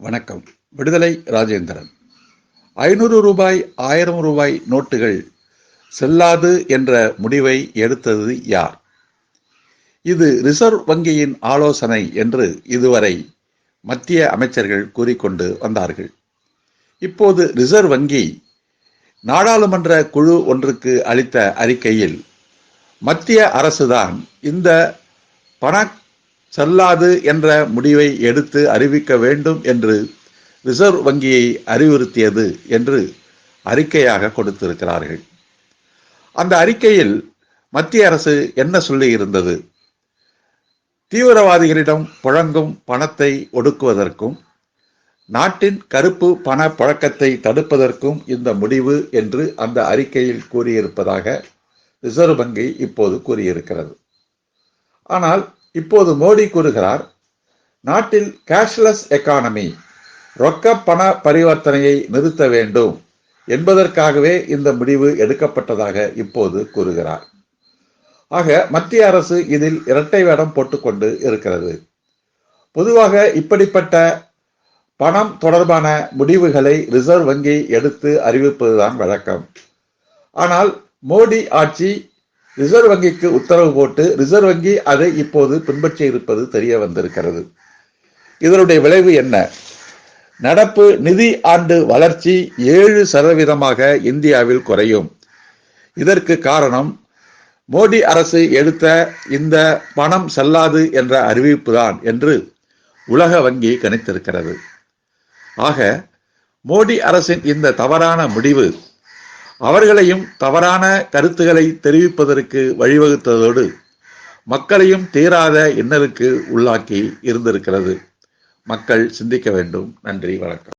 வணக்கம். விடுதலை ராஜேந்திரன். ஐநூறு ரூபாய் ஆயிரம் ரூபாய் நோட்டுகள் செல்லாது என்ற முடிவை எடுத்தது யார்? இது ரிசர்வ் வங்கியின் ஆலோசனை என்று இதுவரை மத்திய அமைச்சர்கள் கூறிக்கொண்டு வந்தார்கள். இப்போது ரிசர்வ் வங்கி நாடாளுமன்ற குழு ஒன்றுக்கு அளித்த அறிக்கையில் மத்திய அரசுதான் இந்த பண செல்லாது என்ற முடிவை எடுத்து அறிவிக்க வேண்டும் என்று ரிசர்வ் வங்கியை அறிவுறுத்தியது என்று அறிக்கையாக கொடுத்திருக்கிறார்கள். அந்த அறிக்கையில் மத்திய அரசு என்ன சொல்லியிருந்தது? தீவிரவாதிகளிடம் புழங்கும் பணத்தை ஒடுக்குவதற்கும் நாட்டின் கருப்பு பண புழக்கத்தை தடுப்பதற்கும் இந்த முடிவு என்று அந்த அறிக்கையில் கூறியிருப்பதாக ரிசர்வ் வங்கி இப்போது கூறியிருக்கிறது. ஆனால் இப்போது மோடி கூறுகிறார் நாட்டில் கேஷ்லெஸ் எக்கானமி ரொக்க பண பரிவர்த்தனையை நிறுத்த வேண்டும் என்பதற்காகவே இந்த முடிவு எடுக்கப்பட்டதாக இப்போது கூறுகிறார். ஆக மத்திய அரசு இதில் இரட்டை வேடம் போட்டுக்கொண்டு இருக்கிறது. பொதுவாக இப்படிப்பட்ட பணம் தொடர்பான முடிவுகளை ரிசர்வ் வங்கி எடுத்து அறிவிப்பதுதான் வழக்கம். ஆனால் மோடி ஆட்சி ரிசர்வ் வங்கிக்கு உத்தரவு போட்டு ரிசர்வ் வங்கி அதை இப்போது பின்பற்றி இருப்பது தெரிய வந்திருக்கிறது. இதனுடைய விளைவு என்ன? நடப்பு நிதி ஆண்டு வளர்ச்சி ஏழு சதவீதமாக இந்தியாவில் குறையும். இதற்கு காரணம் மோடி அரசு எடுத்த இந்த பணம் செல்லாது என்ற அறிவிப்பு தான் என்று உலக வங்கி கணித்திருக்கிறது. ஆக மோடி அரசின் இந்த தவறான முடிவு அவர்களையும் தவறான கருத்துக்களை தெரிவிப்பதற்கு வழிவகுத்ததோடு மக்களையும் தீராத இன்னலுக்கு உள்ளாக்கி இருந்திருக்கிறது. மக்கள் சிந்திக்க வேண்டும். நன்றி வணக்கம்.